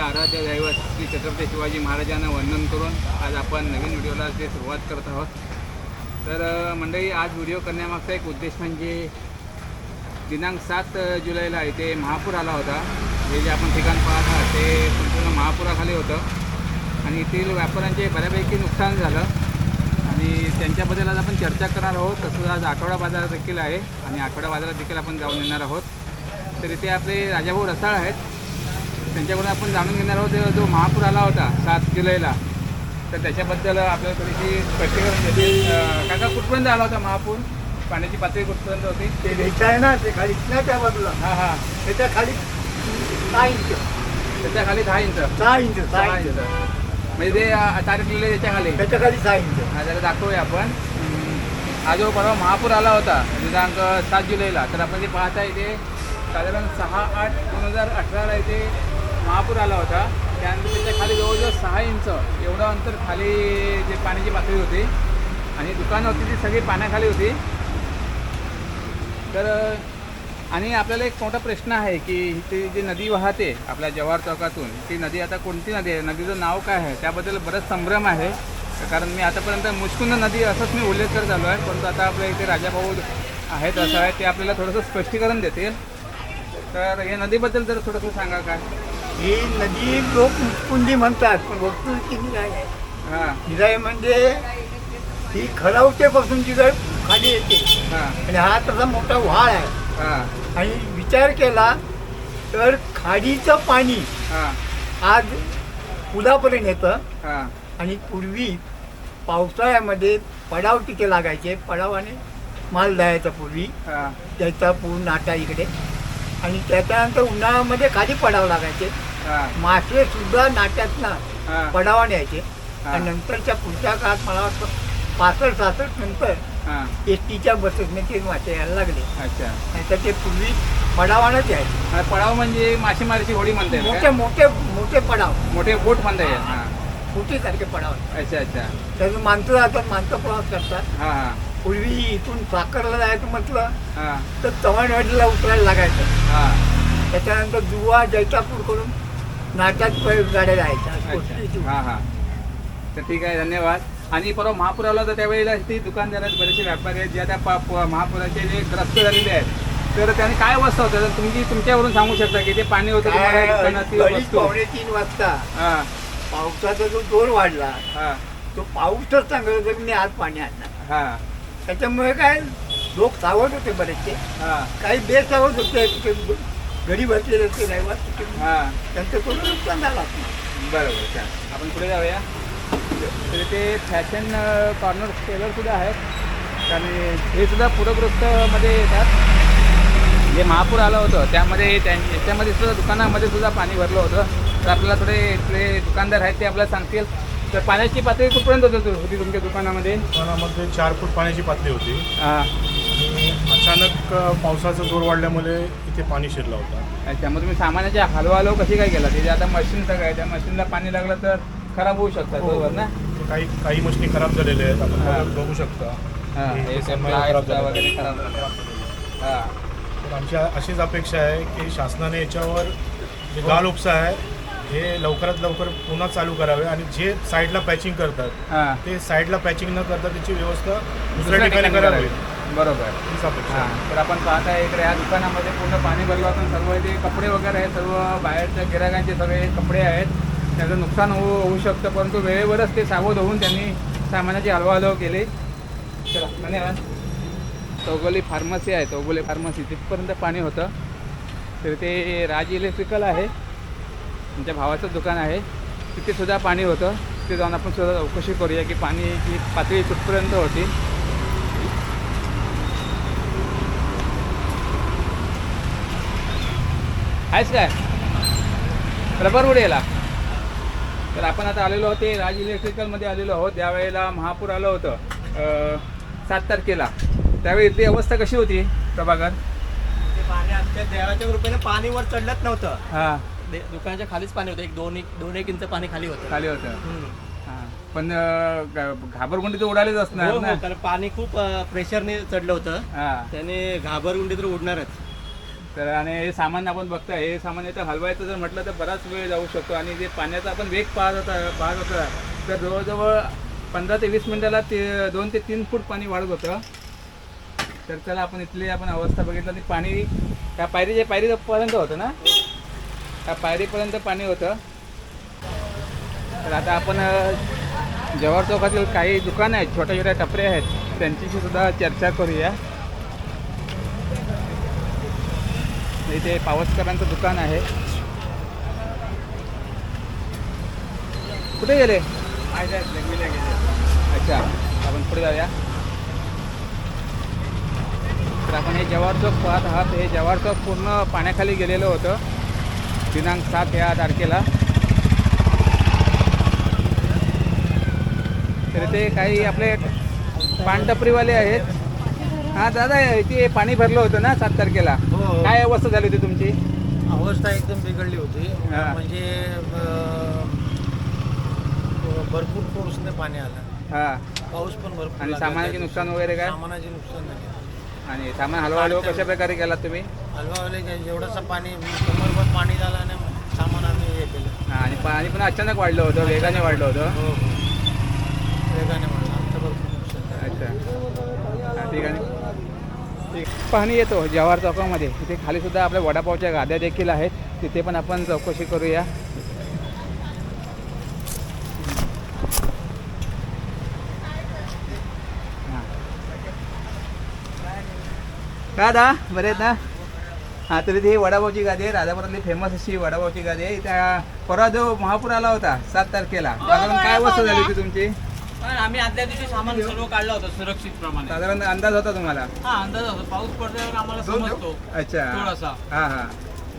आराध्य दैवत श्री छत्रपती शिवाजी महाराजांना वंदन करून आज आपण नवीन व्हिडिओला ते सुरुवात करत आहोत. तर मंडळी आज व्हिडिओ करण्यामागचा एक उद्देश म्हणजे दिनांक सात जुलैला इथे महापूर आला होता. हे जे आपण ठिकाण पाहत आहात ते संपूर्ण महापुराखाली होतं. आणि येथील व्यापाऱ्यांचे बऱ्यापैकी नुकसान झालं. आणि त्यांच्याबद्दल आज आपण चर्चा करणार आहोत. तसंच आज आठवडा बाजार देखील आहे. आणि आठवडा बाजारात देखील आपण जाऊन येणार आहोत. तर इथे आपले राजाभाऊ रसाळ आहेत. त्यांच्याकडून आपण जाणून घेणार आहोत जो- महापूर आला होता सात जुलैला. तर त्याच्याबद्दल आपल्याला थोडीशी स्पष्टीकरण देतील अं, काका कुठपर्यंत आला होता महापूर? पाण्याची पातळी कुठपर्यंत होती? ते रेषा आहे ना ते खाली ना त्या बाजूला. हां हां. त्याच्याखाली सहा इंच. त्याच्याखाली दहा इंच. सहा इंच सहा इंच. म्हणजे ते अं, तारीख लिहिले त्याच्याखाली. त्याच्याखाली सहा इंच. हा जरा दाखवूया आपण. हा जो परवा महापूर आला होता दिनांक सात जुलैला तर आपण जे पाहता इथे साधारण सहा आठ दोन हजार अठराला इथे महापूर आला होता. त्यानंतर त्याच्याखाली जवळजवळ सहा इंच एवढं अंतर खाली जे पाण्याची पातळी होती. आणि दुकानं होती ती सगळी पाण्याखाली होती. तर आणि आपल्याला एक मोठा प्रश्न आहे की ती जी नदी वाहते आपल्या जव्हार चौकातून ती नदी आता कोणती नदी आहे? नदीचं नाव काय आहे? त्याबद्दल बरंच संभ्रम आहे. कारण मी आतापर्यंत मुचकुंद नदी असंच मी उल्लेख करत आलो आहे. परंतु आता आपल्या इथे राजाभाऊ आहेत असं आहे ते आपल्याला थोडंसं स्पष्टीकरण देतील. तर या नदीबद्दल जर थोडंसं सांगा काय? ही नदी लोक कुंडी म्हणतात पण वस्तू ती नाही आहे. हां. जिराई म्हणजे ही खरावतेपासून जिराई खाली येते हां. आणि हा तसा मोठा व्हाळ आहे. हां. आणि विचार केला तर खाडीचं पाणी हां. आज पुलापर्यंत येतं. हां. आणि पूर्वी पावसाळ्यामध्ये पडाव तिथे लागायचे पडावाने माल जायचा पूर्वी. हां. त्याचा पूर नाटा इकडे. आणि त्याच्यानंतर उन्हाळ्यामध्ये खाली पडाव लागायचे. मासे सुद्धा नाट्यातनं हां. पडावाने यायचे हा. आणि नंतरच्या पुढच्या काळात मला वाटतं पासष्ट सासष्ट नंतर हां. एस टीच्या बसेसने ते मासे यायला लागले. अच्छा. नाही तर ते पूर्वी पडावानच यायचे. पडाव म्हणजे मासेमारीची होडी म्हणता मोठे? मोठे मोठे पडाव. मोठे बोट म्हणता येईल. मोठेसारखे पडाव. अच्छा अच्छा. त्यातून माणसं जातात माणसं प्रवास करतात. पूर्वी इथून साखरला जायचं म्हटलं तर चव्हाणवाडीला उतरायला लागायचं. त्याच्यानंतर दुवा जैतापूर करून प- गाड्या जायच्या. हां हां. तर ठीक आहे धन्यवाद. आणि परवा महापूर आला होता त्यावेळेला ते दुकानदार आहेत बरेचसे व्यापारी आहेत जे आता पा प- महापुराचे जे ग्रस्त झालेले आहेत. तर त्यांनी काय अवस्था होतं तर तुम्ही तुमच्यावरून सांगू शकता की ते पाणी होतं तुम्हाला वस्तू. पावणे तीन वाजता. हां. पावसाचा जो जोर वाढला हां. तो पाऊसच चांगला की मी आज पाणी आणणार. हां. त्याच्यामुळे काय लोक सावध होते बरेचसे. हां. काही बेसावध होते तिथे घरी बसलेले होते रहिवासी हां. त्यांचं थोडं नुकसान झालं बरोबर छान आपण पुढे जाऊया. तर ते फॅशन कॉर्नर टेलर सुद्धा आहेत. आणि हे सुद्धा पूरग्रस्तमध्ये येतात. जे महापूर आलं होतं त्यामध्ये त्यां याच्यामध्ये सुद्धा दुकानामध्ये सुद्धा पाणी भरलं होतं. तर आपल्याला थोडे इथले दुकानदार आहेत ते आपल्याला सांगतील. तर पाण्याची पातळी कुठपर्यंत होत होती तुमच्या दुकानामध्ये? दुकानामध्ये चार फूट पाण्याची पातळी होती. हां. अचानक पावसाचा जोर वाढल्यामुळे इथे पाणी शिरला होता अच्छा मग तुम्ही सामानाची हलवा हलव कशी काय केला ते जे आता मशीन सगळं आहे त्या मशीनला पाणी लागलं तर खराब होऊ शकतात बरोबर ना ते काही काही मशीनी खराब झालेल्या आहेत आपण हा. बघू- बघू शकता हां हे हे सामान supply खराब सुद्धा झालेलं वगैरे आहे. खराब झालं. हां तर आमची आ- अशीच अपेक्षा आहे की शासनाने याच्यावर जे गाळ उपसा आहे हे लवकरात लवकर पुन्हा चालू करावे आणि जे साईडला पॅचिंग करतात हां ते साईडला पॅचिंग न करता त्याची व्यवस्था दुसऱ्या ठिकाणी करावी. बरोबर. हीच अपेक्षा हां. आहे तर आपण पाहता इकडे या दुकानामध्ये पूर्ण पाणी भरलं असून सर्व इथे कपडे वगैरे आहेत सर्व बाहेरच्या गिरायकांचे सगळे कपडे आहेत. त्याचं नुकसान होऊ होऊ शकतं परंतु वेळेवरच ते सावध होऊन त्यांनी सामानाची हलवाहलव केली. चला धन्यवाद चौगोली फार्मसी आहे चौगोली फार्मसी. तिथपर्यंत पाणी होतं. तर ते राज इलेक्ट्रिकल आहे. त्यांच्या भावाचं दुकान आहे. तिथे सुद्धा पाणी होतं. तिथे जाऊन आपण सुद्धा चौकशी करूया की पाण्याची पातळी कुठपर्यंत होती. आहेस काय? रबर उडेला. तर आपण आता आलेलो आहोत ते राज इलेक्ट्रिकलमध्ये आलेलो आहोत. त्यावेळेला महापूर आलं होतं सात तारखेला. त्यावेळी इथली अवस्था कशी होती प्रभाकर? ते पाणी आमच्या देवाच्या कृपेने पाणी वर चढलंच नव्हतं. हां. दे- दुकानाच्या खालीच पाणी होतं. एक दोन एक दोन एक इंच पाणी खाली होतं. खाली होतं. हम्म. हां. पण अं, घाबरगुंडी तर उडालीच असणार हो ना? हो कारण पाणी खूप प्रेशरने चढलं होतं. हां. त्याने घाबरगुंडी तर उडणारच. तर आणि हे सामान आपण बघता हे सामान इथं हलवायचं जर म्हटलं तर बराच वेळ जाऊ शकतो आणि जे पाण्याचा आपण वेग पाहत होता पाहत होता तर जवळजवळ पंधरा ते वीस मिनिटाला ते दोन ते तीन फूट पाणी वाढत होतं. तर त्याला आपण इथली आपण अवस्था बघितलं आणि पाणी त्या पायरीच्या पायरीपर्यंत होतं ना? त्या पायरीपर्यंत पाणी होतं. तर आता आपण अ, जवाहर चौकातील काही दुकानं आहेत छोट्या छोट्या टपरे आहेत त्यांच्याशी सुद्धा चर्चा करूया. इथे पावसकरांचं दुकान आहे. कुठे गेले? अच्छा आपण पुढे जाऊया. तर आपण हे जवाहर चौक पाहत आहात. हे जवाहर चौक पूर्ण पाण्याखाली गेलेलं होतं. दिनांक सात या तारखेला. तर ते काही आपले पानटपरीवाले आहेत. हां दादा इथे पाणी भरलं होतं ना सात तारखेला. हो. काय अवस्था झाली होती तुमची? अवस्था एकदम बिघडली होती. हा. म्हणजे अं, भरपूर फोर्सने पाणी आलं. हां. पाऊस पण भरपूर आणि लागला सामानाचे त्या नुकसान. वगैरे काय? सामानाचे नुकसान नाही. आणि सामान हलवा हलवा कशा प्रकारे केलात तुम्ही? हलवावले काय जेवढंसं पाणी कमरभर पाणी झालं आणि सामान आम्ही हे केलं. हां आणि पाणी पण अचानक वाढलं होतं वेगाने वाढलं होतं. हो हो. वेगाने म्हणलं आमचं भरपूर नुकसान झालं. अच्छा. हां ठीक आहे. पाणी येतो जवाहर चौकामध्ये. तिथे खाली सुद्धा आपल्या वडापावच्या गाद्या देखील आहेत. तिथे पण आपण चौकशी करूया. हां. का दा? बरे आहेत ना? हां तरी ती वडापावची गादी आहे. राजापुरातली फेमस अशी वडापावची गादी आहे. त्या परवा जो महापूर आला होता सात तारखेला. साधारण काय अवस्था झाली होती तुमची? पण आम्ही आदल्या दिवशी सामान सर्व काढलं होतं सुरक्षित प्रमाणे साधारण अंदाज होता तुम्हाला? हा अंदाज होतो. पाऊस पडल्यावर आम्हाला समजतो. अच्छा. थोडासा. हां हां.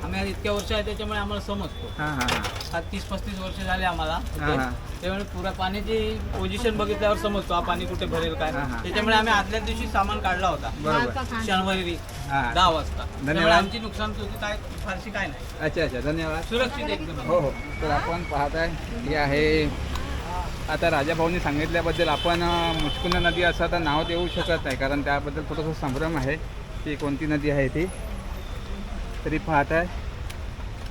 आम्ही इतक्या वर्ष आहे त्याच्यामुळे आम्हाला समजतो. हां हां हां. आज तीस पस्तीस वर्ष झाले आम्हाला. हा, हा. त्यामुळे पुरा पाण्याची पोझिशन बघितल्यावर समजतो हा पाणी कुठे भरेल काय. हा, हा. त्याच्यामुळे आम्ही आदल्या दिवशी सामान काढला होता. बरोबर. शनिवारी हा. दहा वाजता. त्यामुळे धन्यवाद. आमची नुकसान तुझी काय फारशी काय नाही. अच्छा अच्छा. धन्यवाद. सुरक्षित एकदम. हो हो. तर आपण पाहताय हे आहे आता राजाभाऊनी सांगितल्याबद्दल आपण अं, मुचकुंद नदी असं आता नाव देऊ शकत नाही कारण त्याबद्दल थोडंसं संभ्रम आहे ती कोणती नदी आहे ती. तरी पाहत आहे.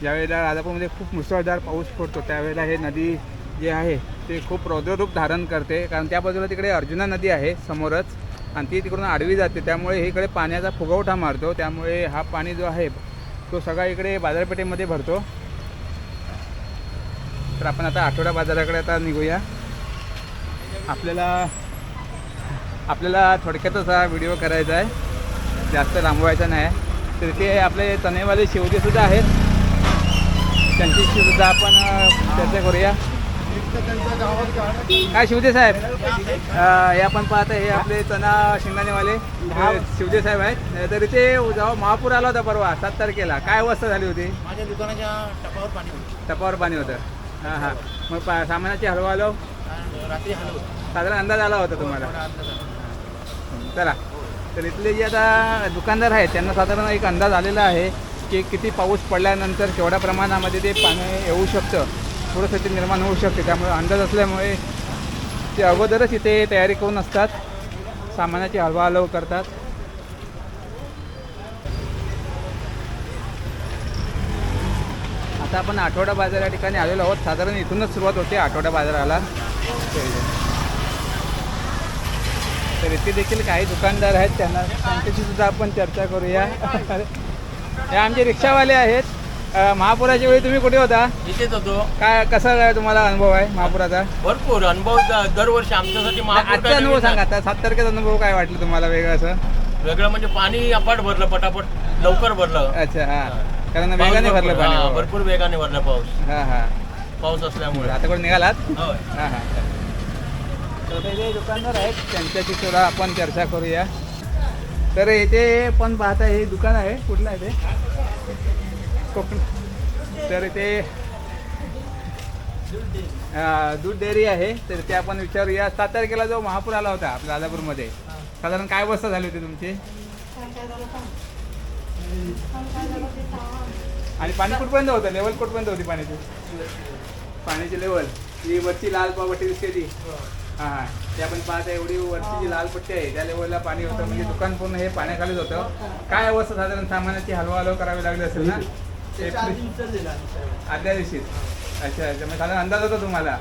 ज्यावेळेला राजापूरमध्ये खूप मुसळधार पाऊस पडतो. त्यावेळेला हे नदी जे आहे ते खूप रौद्ररूप धारण करते. कारण त्या बाजूला तिकडे अर्जुना नदी आहे समोरच. आणि ती तिकडून आडवी जाते. त्यामुळे इकडे पाण्याचा फुगवठा मारतो. त्यामुळे हा पाणी जो आहे तो सगळा इकडे बाजारपेठेमध्ये भरतो. तर आपण आता आठवडा बाजाराकडे आता निघूया. आपल्याला आपल्याला थोडक्यातच हा व्हिडिओ करायचा आहे. जास्त लांबवायचा नाही. तर इथे आपले तनेवाले शिवजीसुद्धा आहेत. त्यांच्याशी सुद्धा आपण चर्चा करूया. काय शिवजे साहेब? अ, हे आपण पाहता हे आपले तना शेंगदाणेवाले अ, शिवजे साहेब आहेत. तर इथे जेव्हा महापूर आला होता परवा सात तारखेला काय अवस्था झाली होती? माझ्या दुकानाच्या टपावर पाणी होतं. टपावर पाणी होतं. हां हां. मग पा सामानाची हलवा हलव आणि रात्री होतं साधारण अंदाज आला होता तुम्हाला? आला. चला. तर इथले जे आता दुकानदार आहेत त्यांना साधारण एक अंदाज आलेला आहे की किती पाऊस पडल्यानंतर केवढ्या प्रमाणामध्ये ते पाणी येऊ शकतं थोडंसं ते निर्माण होऊ शकते. त्यामुळे अंदाज असल्यामुळे ते अगोदरच इथे तयारी करून असतात. सामानाची हलवा हलव करतात. आता आपण आठवडा बाजार या ठिकाणी आलेलो आहोत. साधारण इथूनच सुरुवात होते आठवडा बाजाराला. तर इथे देखील काही दुकानदार आहेत त्यांना त्यांच्याशी सुद्धा आपण चर्चा करूया. हे आमचे रिक्षावाले आहेत. महापुराच्या वेळी तुम्ही कुठे होता? इथेच होतो. काय कसा काय तुम्हाला अनुभव आहे महापुराचा? भरपूर अनुभव दरवर्षी आमच्यासाठी आजचा अनुभव सांगा आता. सात तारखेचा अनुभव काय वाटलं तुम्हाला वेगळं असं. वेगळं म्हणजे पाणी अपाट भरलं पटापट लवकर भरलं. अच्छा हां. कारण वेगाने भरलं पाणी. भरपूर वेगाने भरला पाऊस. हां हां. पाऊस असल्यामुळे. आता कुठे निघालात. हां हां. तर जे दुकानदार आहेत त्यांच्याशी थोडा आपण चर्चा करूया. तर इथे पण पाहता हे दुकान आहे कुठलं आहे ते? कोकण. तर इथे दूध डेअरी आहे तर ते आपण विचारूया. सात तारखेला जो महापूर आला होता आपल्या राजापूरमध्ये साधारण काय अवस्था झाली होती तुमची? आणि पाणी कुठपर्यंत होतं? लेवल कुठपर्यंत होती पाण्याची? पाण्याची लेवल. ही वरची लाल पावटी दिसते ती हा हा ते आपण पाहता एवढी वरची जी लाल पट्टी आहे त्या लेवलला पाणी होतं. म्हणजे दुकान पूर्ण हे पाण्याखालीच होतं. काय अवस्था साधारण सामानाची हलवा हलवा करावी लागली असेल ना? ते आदल्या दिवशीच अच्छा अच्छा. मग साधारण अंदाज होता तुम्हाला?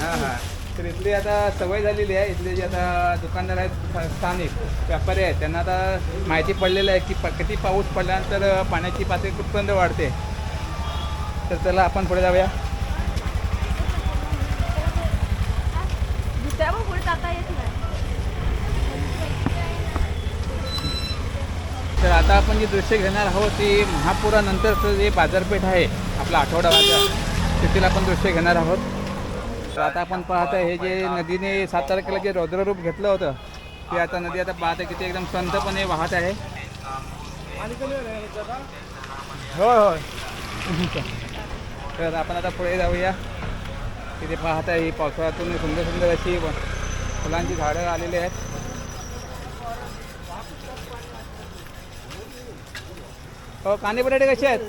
हां. हां तर इथली आता सवय झालेली आहे. इथले जे आता दुकानदार आहेत स्था- स्थानिक व्यापारी आहेत त्यांना आता माहिती पडलेलं आहे की प- किती पाऊस पडल्यानंतर पाण्याची पातळी कुठपर्यंत वाढते. तर चला आपण पुढे जाऊया दुसऱ्यावर पुढे जाता येत नाही. तर आता आपण जी दृश्य घेणार आहोत ती महापुरानंतरचं जे बाजारपेठ आहे आपला आठवडा बाजार तेथील आपण दृश्य घेणार आहोत. तर आता आपण पाहत आहे हे जे नदीने सात तारखेला जे रौद्ररूप घेतलं होतं ते आता नदी आता पाहत आहे ते एकदम संतपणे वाहत आहे. होय होय. तर आपण आता पुढे जाऊया. तिथे पाहत आहे ही पावसाळ्यातून सुंदर सुंदर अशी फुलांची झाडं आलेली आहेत. हो कांदे बटाटे कसे आहेत?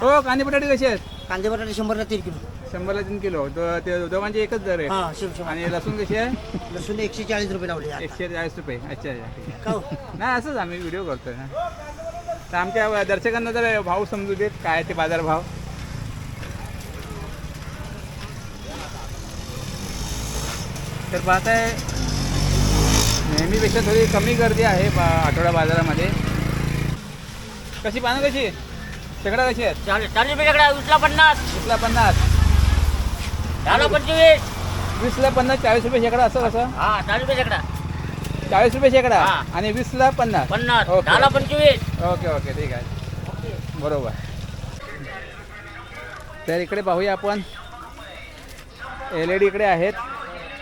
हो कांदे बटाटे कसे आहेत? कांदे बटाटे शंभरला तीन किलो. शंभरला तीन किलो. दो- ते दोघांचे एकच दर आहे. हा शिव आणि लसूण कशी आहे? लसूण एकशे चाळीस रुपये लावले एकशे चाळीस रुपये. अच्छा अच्छा ठीक आहे. का हो? नाही असंच आम्ही व्हिडिओ करतोय ना. तर आमच्या दर्शकांना जर भाव समजू देत. काय ते बाजार भाव तर पाहताय नेहमीपेक्षा थोडी कमी गर्दी आहे बा आठवडा बाजारामध्ये. कशी पानं कशी? शेकडा कशी आहेत? चाळीस चाळीस रुपये शेकडा वीसला पन्नास. वीसला पन्नास. दहाला पंचवीस. वीसला पन्नास चाळीस रुपये शेकडा असं? कसं हा चाळीस रुपये शेकडा चाळीस रुपये शेकडा हा. आणि वीसला पन्नास. पन्नास. ओके. दहाला पंचवीस. ओके ओके ठीक आहे. बरोबर. तर इकडे पाहूया आपण. एल ई डी इकडे आहेत.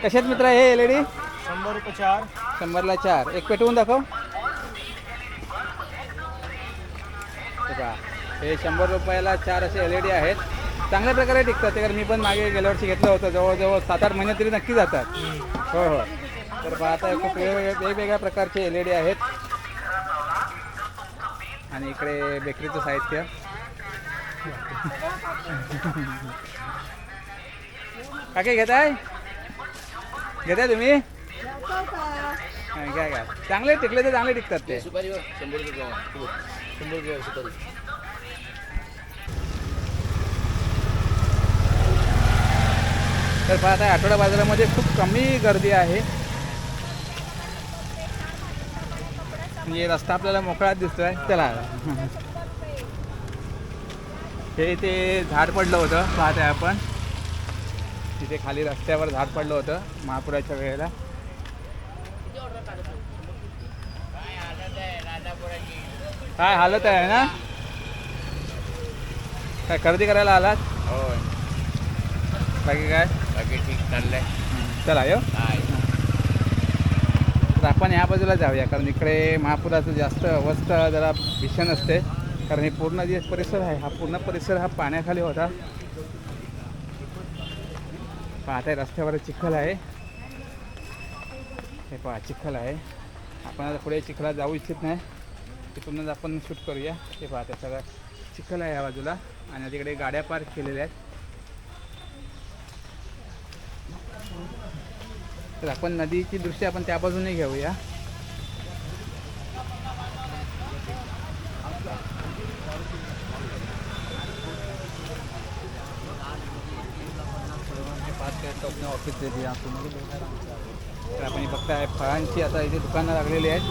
कशात मित्र हे एल ई डी शंभर रुपये चार. शंभरला चार. एक पेटवून दाखव. हे हे शंभर रुपयाला चार असे एल ई डी आहेत. चांगल्या प्रकारे टिकतात ते कारण मी पण मागे गेल्या वर्षी घेतलं होतं. जवळजवळ सात आठ महिने तरी नक्की जातात. हो हो. तर पाहता खूप वेगवेगळ्या वेगवेगळ्या प्रकारचे एल ई डी आहेत. आणि इकडे बेकरीचं साहित्य. काके घेताय? घेताय तुम्ही? हा, घ्या घ्या. चांगले टिकले तर चांगले टिकतात ते. तर पाहताय आठवडा बाजारामध्ये खूप कमी गर्दी आहे. म्हणजे रस्ता आपल्याला मोकळाच दिसतोय. चला. हे ते झाड पडलं होतं पाहताय आपण. तिथे खाली रस्त्यावर झाड पडलं होतं महापुराच्या वेळेला. काय हालत आहे ना? काय खरेदी करायला आलात? होय. बाकी काय? बाकी ठीक चाललंय. चला यो तर आपण या बाजूला जाऊया कारण इकडे महापुराचं जास्त अवस्था जरा भीषण असते. कारण हे पूर्ण जे परिसर आहे हा पूर्ण परिसर हा पाण्याखाली होता. पाहताय रस्त्यावर चिखल आहे. हे पहा चिखल आहे. आपण आता पुढे चिखला जाऊ इच्छित नाही. तिथूनच आपण शूट करूया. हे पाहता सगळं चिखल आहे या बाजूला. आणि तिकडे गाड्या पार्क केलेल्या आहेत. तर आपण नदीची दृश्य आपण त्या बाजूने घेऊया. देते तर आपण हे बघताय फळांची आता इथे दुकानं लागलेली आहेत.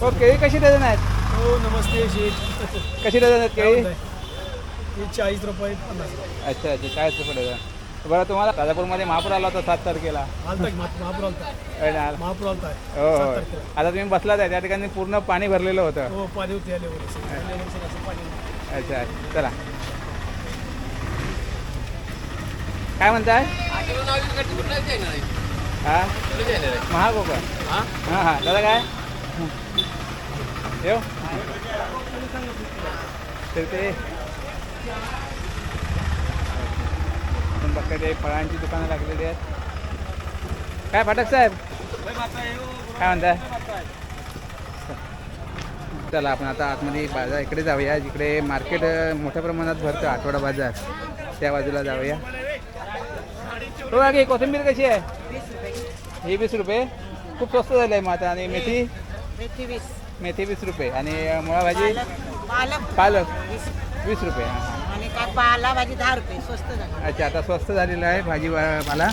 हो केळी कशी डझन आहेत हो नमस्ते शेठ. कशी डझन आहेत केळी? ही चाळीस रुपये पन्नास अच्छा अच्छा चाळीस रुपये डझन बरं तुम्हाला राजापूरमध्ये महापूर आला होता सात तारखेला. महापूर आहे ना? महापूर आलताय हो हो. आता तुम्ही बसलात आहे त्या ठिकाणी पूर्ण पाणी भरलेलं होतं. हो पाणी होते आले पाणी अच्छा चला. काय म्हणताय? हा? महाग हो? का हां हां. दादा काय? येऊ. तर ते आपण बघताय ते फळांची दुकानं लागलेली आहेत. काय फाटक साहेब? काय म्हणताय? चला आपण आता आतमध्ये बाजार इकडे जाऊया जिकडे मार्केट मोठ्या प्रमाणात भरतं आठवडा बाजार. त्या बाजूला जाऊया. हो काकी कोथिंबीर कशी आहे? ही वीस रुपये. खूप स्वस्त झालं आहे मग आता. आणि मेथी? मेथी वीस. मेथी वीस रुपये. आणि मुळा भाजी? पालक. पालक. वीस रुपये हां. काय पाला भाजी दहा रुपये स्वस्त झाली अच्छा आता स्वस्त झालेलं आहे भाजी मला.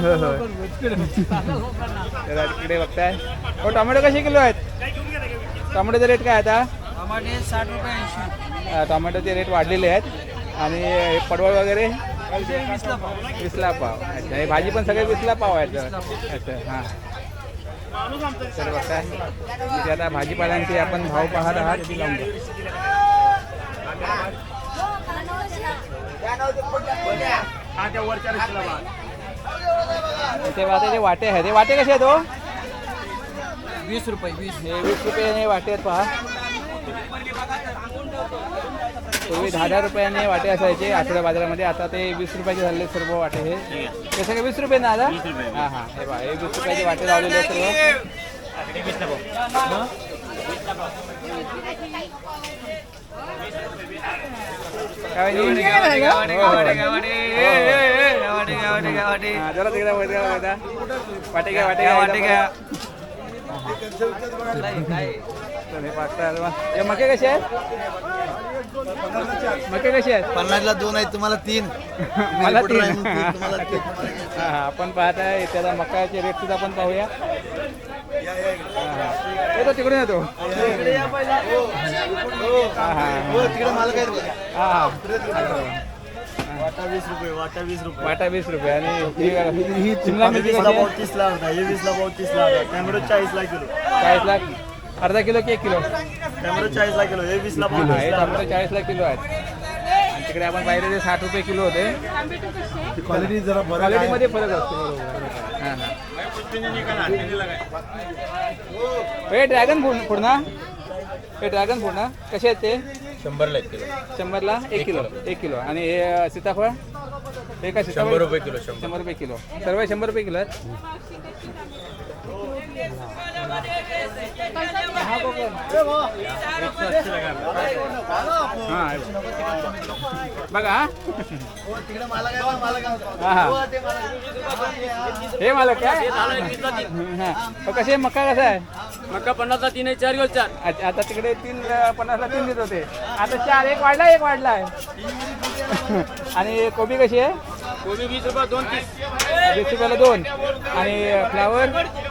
हो हो. तर बघताय. हो टोमॅटो कसे किलो आहेत? टोमॅटोचे रेट काय आता? टमाटे साठ रुपये ऐंशी टोमॅटोचे रेट वाढलेले आहेत. आणि पडवळ वगैरे? विसला पाव. अच्छा हे भाजी पण सगळे विसला पाव आहेत. अच्छा हां. तर बघताय. तिथे आता भाजीपाल्यांचे आपण भाव पाहत आहात. ती. इथे वाट्याचे वाटे आहेत हे वाटे कसे आहेत हो? वीस रुपये वीस. हे वीस रुपयाने वाटे आहेत पहा. पूर्वी दहा दहा रुपयाने वाटे असायचे आठवड्या बाजारामध्ये. आता ते वीस रुपयाचे झालेले सर्व वाटे हे. ते सगळे वीस रुपये ना आता? हाँ हाँ. हे पहा हे वीस रुपयाचे वाटे लावलेले आहेत सर्व. मके कसे आहेत मके कसे आहेत पन्नासला दोन आहेत तुम्हाला तीन मला तीन आपण पाहताय त्याचा मकाचे रेट सुद्धा आपण पाहूया. येतो तिकडून येतो. हा, हा, हा. तिकडे मला काय हा, हा. वाटा वीस रुपये वाटा वीस रुपये वाटा वीस रुपये आणि ही शिमला मिरची कशी आहे? तीस ला होता हे वीस ला पाव तीस ला चाळीस ला किलो चाळीस लाख. अर्धा किलो की एक किलो? टॅमरो चाळीस ला किलो हे वीस ला किलो आहे टोमॅटो चाळीसला किलो आहेत. आणि तिकडे आपण पाहिले ते साठ रुपये किलो होते. क्वालिटी जरा बरं क्वालिटीमध्ये फरक असतो बरोबर. हां हां. हे ड्रॅगन फ्रूट फ्रूट ना? हे ड्रॅगन फ्रूट ना? कसे आहेत ते? शंभरला एक किलो. शंभरला एक किलो. एक किलो. आणि हे सीताफळ? हे काय सीताफळ? शंभर रुपये किलो शंभर रुपये किलो. सर्व शंभर रुपये किलो आहेत? बघा हा. हा हा. हे मालक काय हां. कसे मका कसा आहे? मका पन्नासला तीन आहे चार किलो चार. अच्छा आता तिकडे तीन पन्नासला तीन देत होते. आता चार एक वाढला एक वाढला आहे. आणि कोबी कशी आहे? कोबी वीस रुपये दोन तीस. वीस रुपयाला दोन. आणि फ्लावर?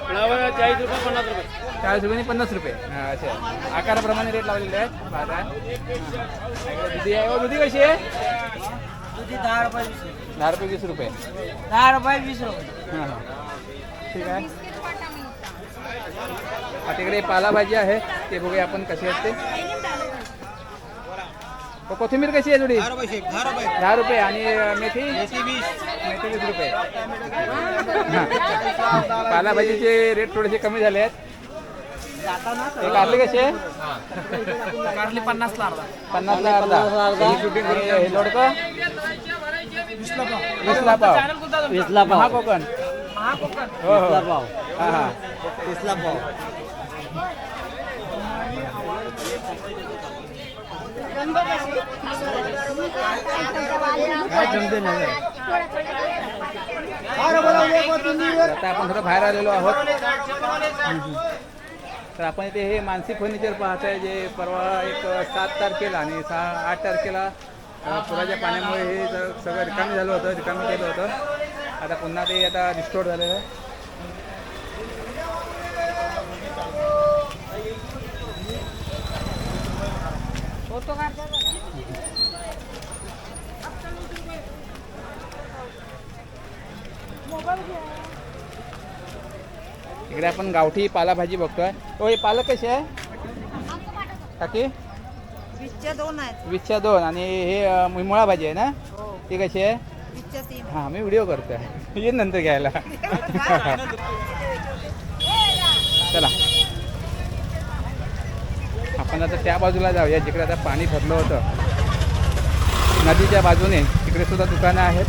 फ्लावर चाळीस रुपये पन्नास रुपये. चाळीस रुपये पन्नास रुपये. अच्छा. आकाराप्रमाणे रेट लावलेले आहेत. पाहता. हां. इकडे दुधी आहे. हो, दुधी कशी आहे? दुधी दहा रुपये वीस रुपये. दहा रुपये वीस रुपये. दहा रुपये वीस रुपये. हां हां. ठीक आहे. आता इकडे पालाभाजी आहे. ते बघूया आपण कशी असते. कोथिंबीर कशी आहे थोडी दहा रुपये आणि अ, मेथी? मेथी वीस. रुपये. हां. पालाभाजीचे रेट थोडेसे कमी झाले आहेत. हे कारले कसे कारली पन्नासला अर्धा. पन्नासला अर्धा. आणि हे दोडकं वीसला पाव. वीसला पाव. महाकोकण. हो हो. हां हां. तीसला पाव. आता आपण थोडं बाहेर आलेलो आहोत. तर आपण इथे हे मानसिक फर्निचर पाहत आहे जे परवा एक सात तारखेला आणि सहा आठ तारखेला पुराच्या पाण्यामुळे हे सगळं रिकामी झालं होतं रिकामी केलं होतं. आता पुन्हा ते आता रिस्टोर झालेलं आहे. इकडे आपण गावठी पालाभाजी बघतोय. हो हे पालक कसे आहे? काकी? वीसच्या दोन आहेत. वीसच्या दोन. आणि हे मुळा भाजी आहे ना? ती कशी आहे? हां मी व्हिडिओ करतोय. येईन नंतर घ्यायला. चला. हा आपण आता त्या बाजूला जाऊया जिकडे आता पाणी भरलं होतं. नदीच्या बाजूने तिकडे सुद्धा दुकानं आहेत.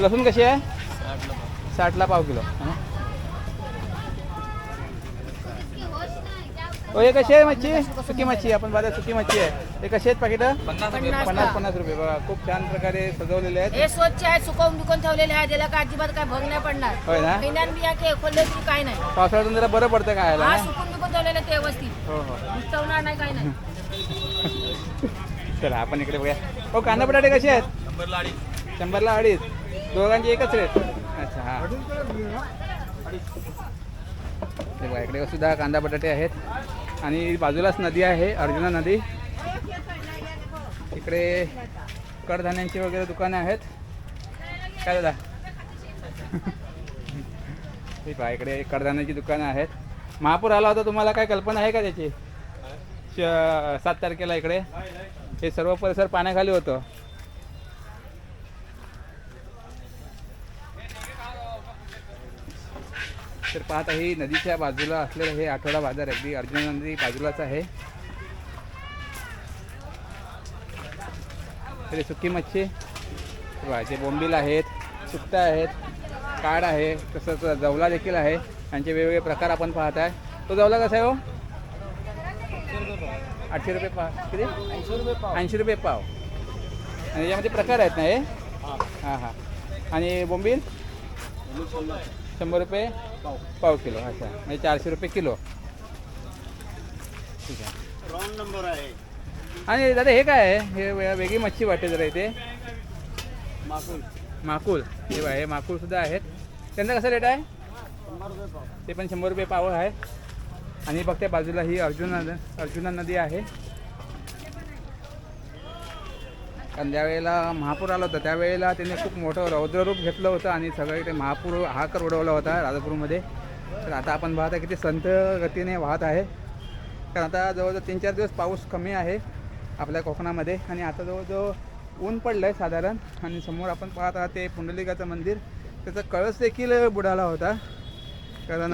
लसूण कशी आहे? साठला पाव किलो. हा. हे कशी आहे. मच्छी सुकी मच्छी आपण बाजार सुकी मच्छी आहे. हे कशी आहेत पाकिट पन्नास पन्नास पन्नास. रुपये. बघा खूप छान प्रकारे सजवलेले आहेत. हे स्वच्छ आहे सुकवून बिकून ठेवलेले आहे. त्याला काय अजिबात काय भंग नाही पडणार. होय ना? महिन्यान बिया के खोलले तरी काय नाही. पावसाळ्यातून जरा बरं पडतं खायला हा ना? सुकून बिकून ठेवलेले ते व्यवस्थित. हो हो. नाही काय नाही. चला आपण इकडे बघूया. हो कांदा बटाटे कसे आहेत? शंभरला अडीच. शंभरला अडीच. दोघांची एकच रेट अच्छा हा. हे बघा इकडे सुद्धा कांदा बटाटे आहेत. आणि बाजूलाच नदी आहे अर्जुना नदी. इकडे कडधान्यांची वगैरे दुकानं आहेत. काय दादा? हे पहा इकडे कडधान्याची दुकानं आहेत. महापूर आला होता तुम्हाला काय कल्पना आहे का त्याची? सात तारखेला इकडे. हे सर्व परिसर पाण्याखाली होतं. तर पाहत आहे नदीच्या बाजूला असलेलं हे आठवडा बाजार अगदी अर्जुना नदी बाजूलाच आहे. तरी सुकी मच्छी. जे बोंबील आहेत सुकटा आहेत काड आहे तसंच जवला देखील आहे. यांचे वेगवेगळे प्रकार आपण पाहत आहे. तो जवला कसा आहे हो? आठशे रुपये पाव. किती? ऐंशी रुपये पाव. ऐंशी रुपये पाव आणि याच्यामध्ये प्रकार आहेत ना हे. हां हां. आणि बोंबील? शंभर रुपये. पाव. किलो अच्छा. म्हणजे चारशे रुपये किलो. ठीक आहे. रॉंग नंबर आहे. आणि दादा हे काय आहे? हे वे- वेगळी मच्छी वाटते जरा इथे. माकूल. माकुल. हे बघा हे माकुल सुद्धा आहेत. त्यांचा कसा रेट आहे? शंभर रुपये पाव. ते पण शंभर रुपये पाव आहे. आणि बघते बाजूला ही अर्जुना अर्जुना नदी आहे. कारण ज्यावेळेला महापूर आला होता त्यावेळेला त्याने खूप मोठं रौद्ररूप घेतलं होतं आणि सगळं इथे महापूर हाकर उडवला होता राजापूरमध्ये. तर आता आपण पाहता किती संत गतीने वाहत आहे. कारण आता जवळजवळ तीन चार दिवस पाऊस कमी आहे आपल्या कोकणामध्ये आणि आता जवळजवळ ऊन पडलं आहे साधारण. आणि समोर आपण पाहत आहात ते पुंडलिकाचं मंदिर. त्याचा कळस देखील बुडाला होता. कारण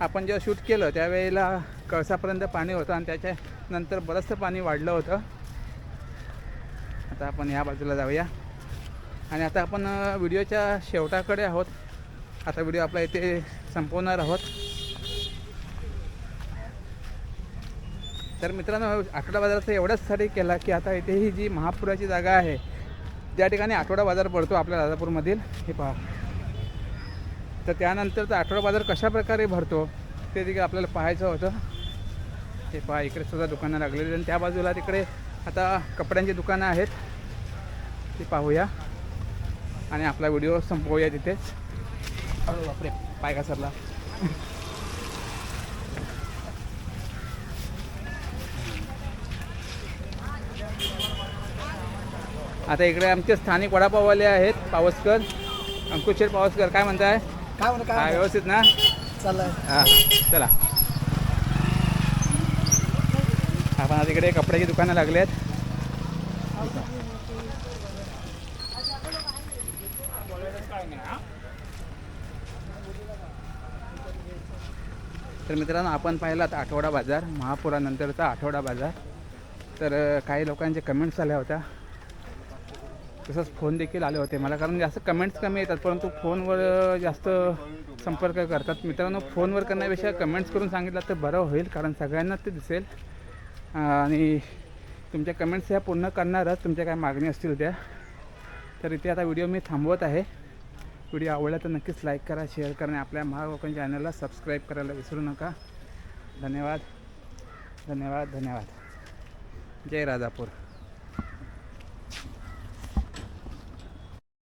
आपण जेव्हा शूट केलं त्यावेळेला कळसापर्यंत पाणी होतं आणि त्याच्यानंतर बरंचसं पाणी वाढलं होतं. आता आपण या बाजूला जाऊया. आणि आता आपण व्हिडिओच्या शेवटाकडे आहोत. आता व्हिडिओ आपला इथे संपवणार आहोत. तर मित्रांनो आठवडा बाजाराचा एवढ्याचसाठी केला की आता इथे ही जी महापुराची जागा आहे त्या ठिकाणी आठवडा बाजार पडतो आपल्या राजापूरमधील हे पहा. तर त्यानंतरचा आठवडा बाजार कशा प्रकारे भरतो ते देखील आपल्याला पाहायचं होतं. हे पहा इकडे सुद्धा दुकानं लागलेली आणि त्या बाजूला तिकडे आता कपड्यांची दुकानं आहेत. ते पाहूया. आणि आपला व्हिडिओ संपवूया तिथेच. अरे बापरे पाय घसरला. आता इकडे आमचे स्थानिक वडापाववाले आहेत पावसकर. अंकुशेर पावसकर काय म्हणताय? काय म्हणा हा व्यवस्थित ना? चाललंय. हां चला. आपण आता इकडे कपड्याची दुकानं लागली आहेत तर मित्रांनो आपण पाहिलात आठवडा बाजार महापुरानंतरचा आठवडा बाजार. तर काही लोकांचे कमेंट्स आल्या होत्या. तसंच फोन देखील आले होते मला कारण जास्त कमेंट्स कमी येतात परंतु फोनवर जास्त संपर्क करतात. मित्रांनो फोनवर करण्यापेक्षा कमेंट्स करून सांगितलं तर बरं होईल कारण सगळ्यांना ते दिसेल. आणि तुमच्या कमेंट्स ह्या पूर्ण करणारच तुमच्या काय मागणी असतील त्या. तर इथे आता व्हिडिओ मी थांबवत आहे. व्हिडिओ आवडला तर नक्कीच लाईक करा शेअर करा आणि आपल्या महाकोकण चॅनलला सबस्क्राईब करायला विसरू नका. धन्यवाद. धन्यवाद धन्यवाद. जय राजापूर.